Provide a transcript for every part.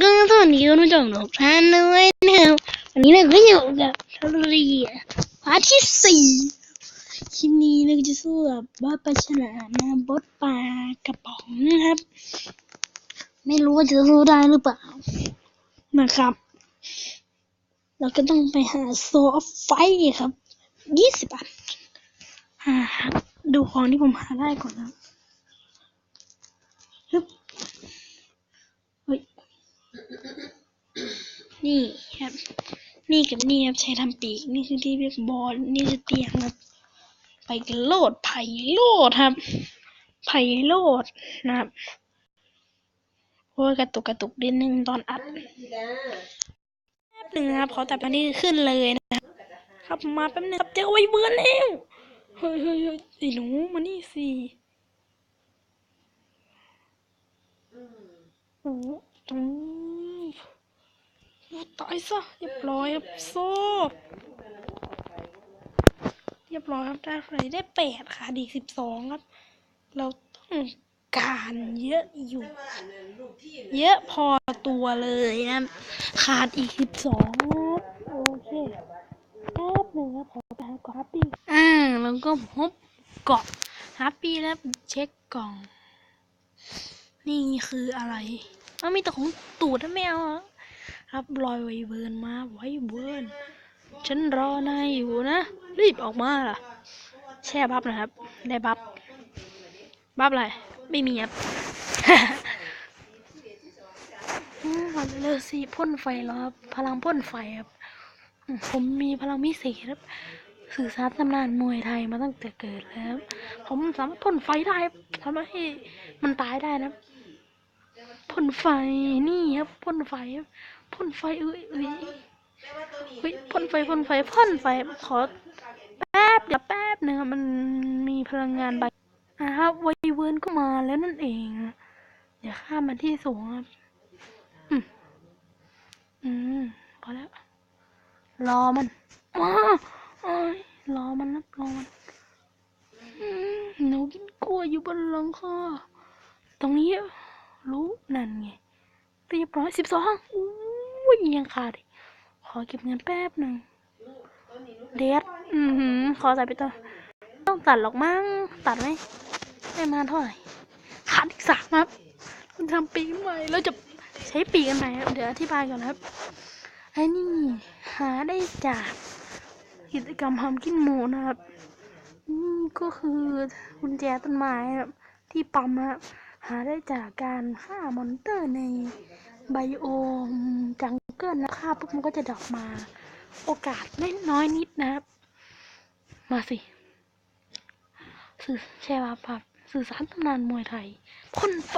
ก็สวัสดีคุณผู้ชมทุกท่านด้วยนะครับวันนี้เราก็อยู่กับทะเลพาร์ทที่สี่คลิปนี้เราจะสู้กับบอสปลาฉลามนะบอสปลากระป๋องนะครับ ไม่รู้ว่าจะสู้ได้หรือเปล่านะครับ เราก็ต้องไปหาโซฟไฟครับยี่สิบบาทหาดูของที่ผมหาได้ก่อนนะฮึบเฮ้ย นี่ครับ นี่กับนี่ครับใช้ทำปีก นี่คือที่เรียกบอลนี่คือเตียงครับ ไปกันโลดไผ่โลดครับไผ่โลดนะครับโอ้ยกระตุกกระตุกนิดนึงตอนอัดแป๊บหนึ่งนะครับเขอแต่ตอนนี้ขึ้นเลยนะครับครับมาแป๊บนึงครับเจอไว้เบือนแล้วเฮ้ยเฮ้ยเฮ้ยไอ้หนูมานี่สิโอ้โหอืม ตายซะเรียบร้อยครับโซ่เรียบร้อยครับได้อะไรได้แปดค่ะดีสิบสองครับ เราต้องการเยอะอยู่ เยอะพอตัวเลยนะขาดอีกสิบสองครับโอเคแป๊บหนึ่งครับขอไปหาก่อนฮัปปี้อ่าแล้วก็พบเกาะฮัปปี้แล้วเช็คกล่อง นี่คืออะไรมันมีแต่ของตูดนะไม่เอาอะ ครับรอยไวเบิร์นมาไวเบิร์นฉันรอนายอยู่นะ รีบออกมาล่ะ แช่บัฟนะครับ ได้บัฟบัฟอะไร ไม่มีครับอืมเอาเร็วสิพ่นไฟแล้วครับ พลังพ่นไฟครับ ผมมีพลังพิเศษครับ สื่อสารตำนานมวยไทยมาตั้งแต่เกิดแล้ว ผมสามารถพ่นไฟได้ทำให้มันตายได้นะพ่นไฟนี่ครับพ่นไฟครับ พ่นไฟเอ้ยเอ้ยเฮ้ยพ่นไฟพ่นไฟพ่นไฟขอแป๊บเดี๋ยวแป๊บหนึ่งมันมีพลังงานใบนะครับไวเวิร์นก็มาแล้วนั่นเองอะเดี๋ยวข้ามมาที่สูงครับอืมอืมพอแล้ว รอมันว้าโอ้ยรอมันนะรอมันอืมหนูกินกล้วยอยู่บนหลังคาตรงนี้รู้นั่นไงเรียบร้อยสิบสองอุ้ ยยังขาดอีกขอเก็บเงินแป๊บหนึ่งเดดอือหือขอใส่ไปต่อต้องตัดหรอกมั้ง ตัดไหมได้มาเท่าไหร่ขาดอีกสามครับคุณทำปีกใหม่แล้วจะใช้ปีกกันไหนครับ เดี๋ยวอธิบายก่อนครับ ไอ้นี่ หาได้จากกิจกรรมทำกินหมูนะครับ นี่ก็คือกุญแจต้นไม้ครับ ที่ปั๊มนะครับหาได้จากการฆ่ามอนเตอร์ในไบโอมจัง เกิลนะฆ่าปุ๊บมันก็จะดอกมา โอกาสไม่น้อยนิดนะครับ มาสิ สื่อแชร์ว่าพับสื่อสารตำนานมวยไทยพ่นไฟ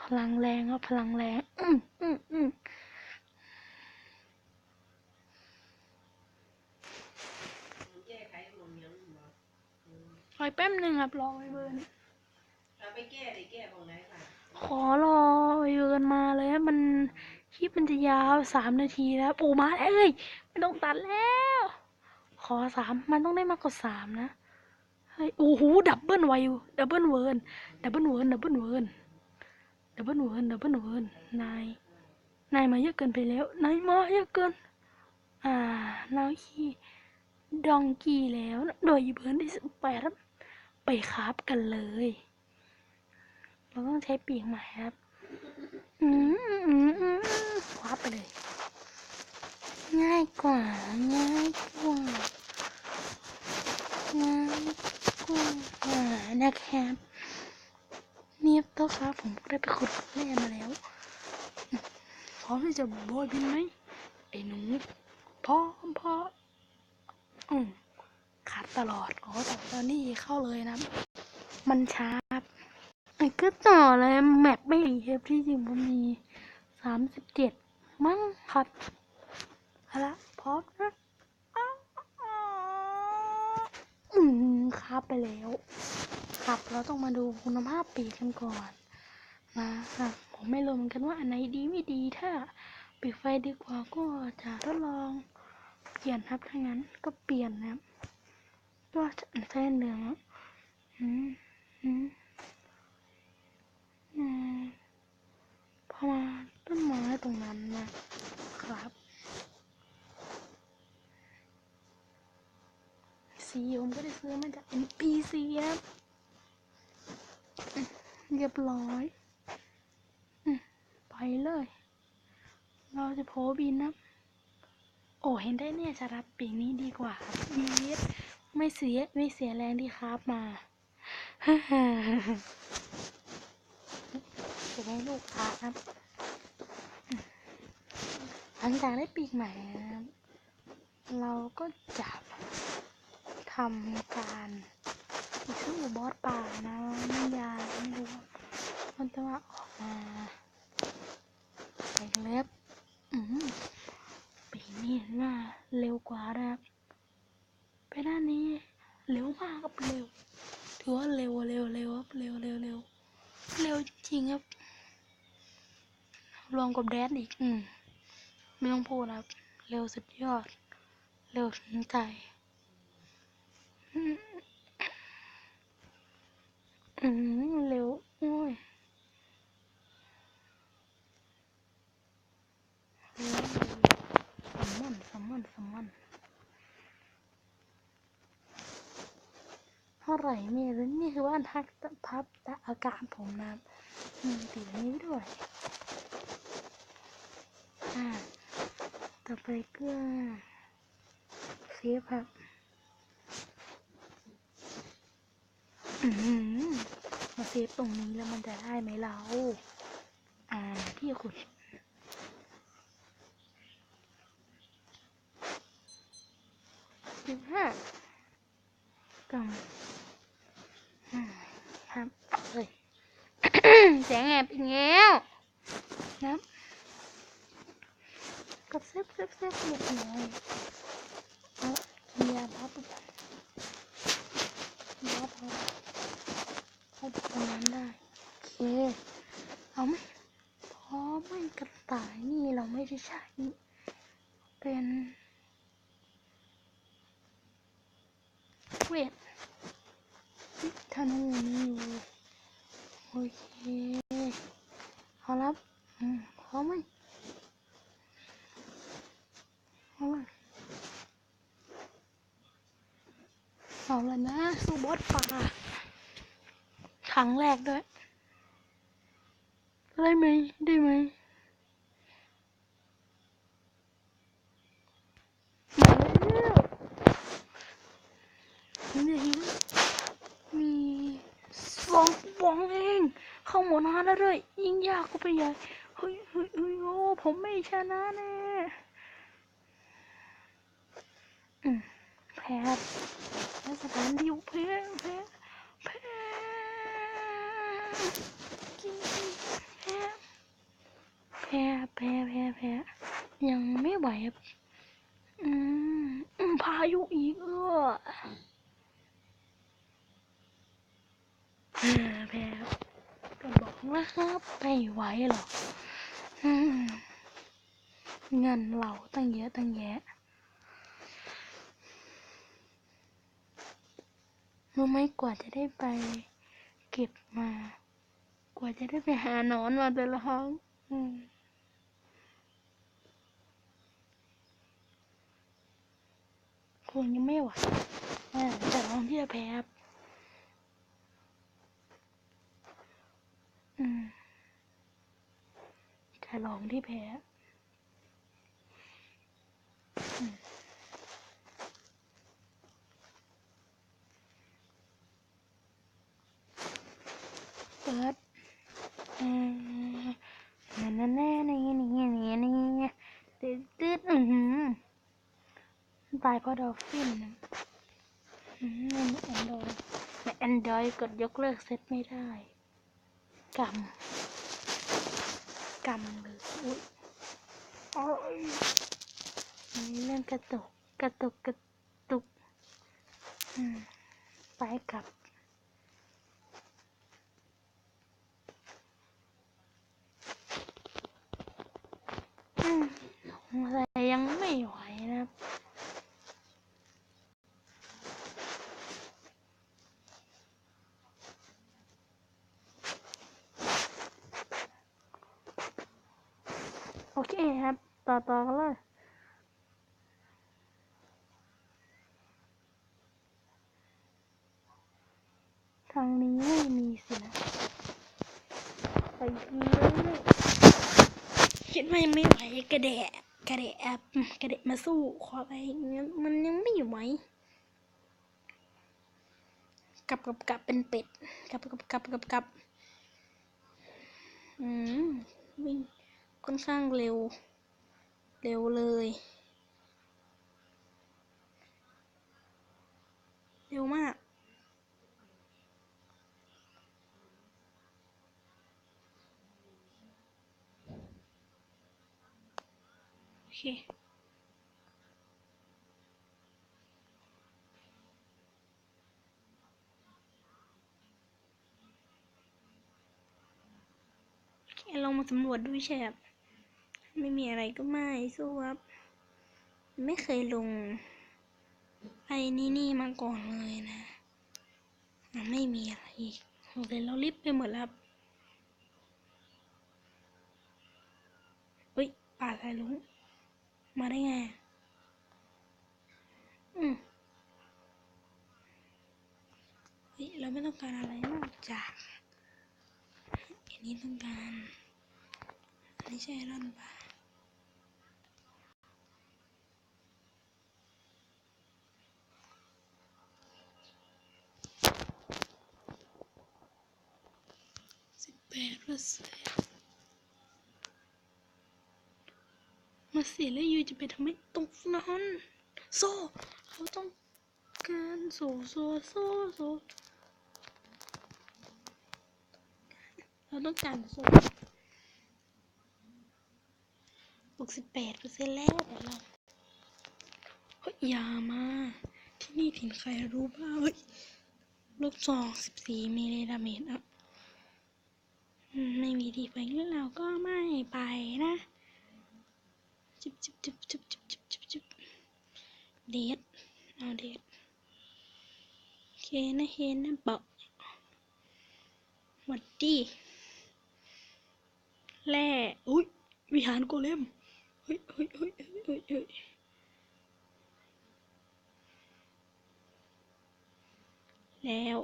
พลังแรงครับพลังแรงอืมอืมอืมรอยแป๊บหนึ่งครับรอไว้เบอร์นเราไปแก้ได้แก้ตรงไหนค่ะ ขอรอเยือนมาเลยนะมันคลิปมันจะยาวสามนาทีแล้วปูมาแล้วเอ้ยไม่ต้องตัดแล้ว ขอสามมันต้องได้มากกว่าสามนะเฮ้ยโอ้โหดับเบิลไวดับเบิลเวิร์นดับเบิลเวิร์นดับเบิลเวิร์นดับเบิลเวิร์นดับเบิลเวิร์นนายนายมาเยอะเกินไปแล้วนายมาเยอะเกิน อ่านายขี้ดองกี้แล้วโดยเบิร์นที่สิบแปดครับไปคราบกันเลย เราต้องใช้ปีกใหม่ครับอืมอืมอืมคว้าไปเลย ง่ายกว่า ง่ายกว่า ง่ายกว่านะครับเนี่ยตัวครับผมได้ไปขุดแร่มาแล้ว พร้อมที่จะโบยบินไหมไอ้หนูพร้อมพร้อมอืมขาดตลอด โอ๋อแต่ตอนนี้เข้าเลยนะ มันช้า ครับไอ้ก็ต่อเลยแมปไม่มีครับที่จริงผมมีสามสิบเจ็ดมั้งครับเอาละพร้อมนะอืมครับไปแล้ว ครับเราต้องมาดูคุณภาพปีกกันก่อนนะครับผมไม่รู้เหมือนกันว่าอันไหนดีไม่ดีถ้าปิดไฟดีกว่าก็จะทดลองเปลี่ยนครับถ้างั้นก็เปลี่ยนนะครับก็จะใช้เหลืองอืมอืม พอมาต้นไม้ตรงนั้นนะครับ สีผมก็ได้ซื้อมาจาก NPC ครับเรียบร้อยไปเลย เราจะโพบินนะ โอ้เห็นได้เนี่ยจะรับปีกนี้ดีกว่าครับดีไม่เสียไม่เสียแรงที่ครับมา จะได้ลูกค้าครับหลังจากได้ปีกใหม่นะครับ เราก็จะทำการไปสู้บอสป่านะไม่ยาไม่รู้มันจะว่าออกมาไปเล็บอืมปีนี้น่าเร็วกว่านะครับ ไปด้านนี้เร็วมากครับเร็วถือว่าเร็วเร็วเร็วครับเร็วเร็วเร็วเร็วจริงครับ รวมกับแดนอีก อืม ไม่ต้องพูดครับ เร็วสุดยอด เร็วถึงใจอืมเร็ว โอ้ยเร็วสมมันสมมันสมมันเท่าไหร่เนี่ยนี่คือว่าทักพับตะอากาศผมนะมีติดนี้ด้วย ต่อไปก็เซฟครับอือมาเซฟตรงนี้แล้วมันจะได้ไหมเรา อ่าที่ขุดสิบห้ากำอืมครับเฮ้ยแสงแอบอีกแล้วนะ ครับก็เซฟเซฟเซฟเรียบร้อยเอากินยาพับยาพับเอาไปตรงานได้โอเคเอาไหมพราะไม่กระต่ายนี่เราไม่ได้ใช้เป็นเวทธนูนี่อยู่โอเค เอาละอืมพร้อมไหม เอาล่ะเอาละนะสู้บอสป่าค รั้งแรกด้วย ได้ไหม ได้ไหมมาแล้วนี่มีสองฟองเอง เข้าหมดนานแล้วด้วย ยิ่งยากก็ไปใหญ่ เฮ้ยเฮ้ยเฮ้ยโอ้ผมไม่ชนะแน่แพ้แล้วสถานที่แพ้แพ้ แพ้แพ้แพ้แพ้แพ้ยังไม่ไหวครับอืมอืมพายุอีกเออแพ้ครับก็บอกแล้วครับไม่ไหวหรอกเงินเราตั้งเยอะตั้งแยะรู้ไหมกว่าจะได้ไปเก็บมา กว่าจะได้ไปหานอนมาแต่ละครั้งอคงยังไม่ไหวแต่ลองที่จะแพ้ครับอืมจะลองที่แพ้เปิดเอ่อนั่นนั่นแน่นี่นี่นี่นี่ตืดตืดอือหือ ตายเพราะดอลฟินนะอืมแอนดรอยในแอนดรอยกดยกเลิกเซตไม่ได้กำกำเลยอุ้ยโอ้ยมีเรื่องกระตุก กระตุก กระตุกอืมไปกลับอืมแต่ยังไม่ไหวนะครับ โอเคครับ ต่อต่อกันเลย ทางนี้ไม่มีสินะ ไปเลย คิดว่ายังไม่ไหวกระแดะกระแดะอืมกระแดะมาสู้ขอไปงั้นมันยังไม่ไหวกลับกลับกลับเป็นเป็ดกลับกลับกลับกลับกลับอืมวิ่งค่อนข้างเร็ว เร็วเลย เร็วมาก เคแค่ลองมาสำรวจดูใช่ครับไม่มีอะไรก็ไม่สู้ครับไม่เคยลงไปนี่นี่มาก่อนเลยนะ ไม่มีอะไรอีกโอเคเรารีบไปหมดแล้วครับเฮ้ยป่าสายลุง Marinha. Ya? Hum. Lo menos cara lain udah. Ini tentang ini kan. saya pak. Super, super. เสียแล้วยูจะไปทำให้ตกนอนโซ่เราต้องการโซ่โซ่โซ่โซ่เราต้องการโซ่หกสิบแปดเปอร์เซ็นต์แล้วแต่เราเฮ้ยอย่ามา ที่นี่ถิ่นใครรู้บ้างเฮ้ยลูกซองสิบสี่มิลลิดาเมตรอะไม่มีดีไปงั้นเราก็ไม่ไปนะ จุบจุบจุบจุบจุบจุบจุบจุบเดทเอาเดทโอเคนะเฮนะบอกหวัดดีแร่อุ้ยวิหารโกเลมเฮ้ยเฮ้ยเฮ้ยเฮ้ยเฮ้ยเฮ้ยแล้ว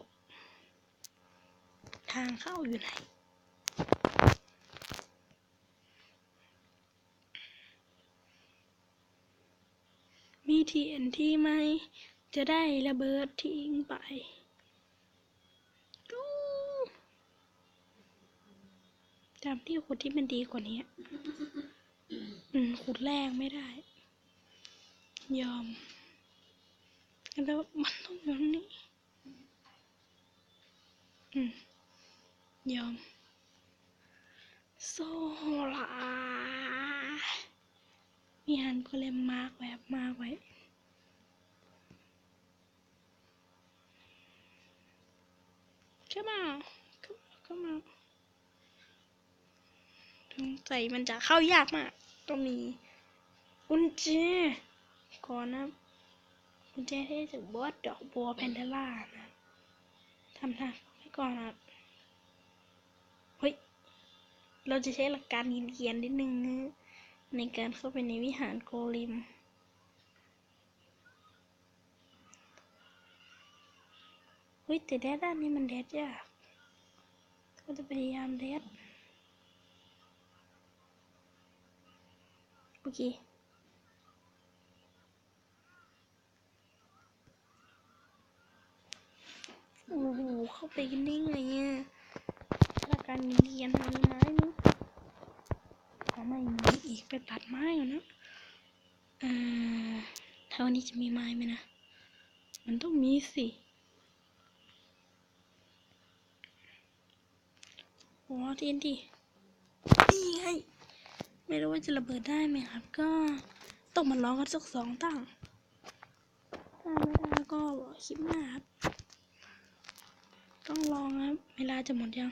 ทางเข้าอยู่ไหน TNT ไหม จะได้ระเบิดทิ้งไปดูจำที่ขุดที่มันดีกว่านี้ อืม ขุดแรกไม่ได้ ยอม แล้วมันต้องอยู่ตรงนี้ อืม ยอม โซลา มีฮันก็เลยมาร์กแบบมาร์กไว้ Come on Come on Come on สงสัยมันจะเข้ายากมากต้องมีกุญแจก่อนนะกุญแจที่จากบอสดอกบัวแพนเดล่านะทำทางไว้ก่อนนะเฮ้ยเราจะใช้หลักการเขียนนิดนึงนะในการเข้าไปในวิหารโกลิมเฮ้ยแต่แดดด้านนี้มันแดดยากก็จะพยายามแดด อเคโอ้โหเข้าไปกันได้ไงอะหลักการเรียนมีไม้ไหมเอาไม่มีอีกไปตัดไม้ก่อนนะเอ่อถ้าวันนี้จะมีไม้ไหมนะ มันต้องมีสิโอ้ทีนทีนี่ไง ไม่รู้ว่าจะระเบิดได้ไหมครับ ก็ต้องมาลองกันสักสองตั้งถ้าไม่ได้ก็คลิปหน้าครับ ต้องลองครับ เวลาจะหมดยัง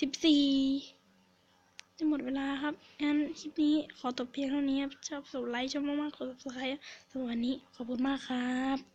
สิบสี่จะหมดเวลาครับงั้นคลิปนี้ขอจบเพียงเท่านี้ครับชอบกดไลค์ชอบมากๆกด subscribe สำหรับวันนี้ขอบคุณมากครับ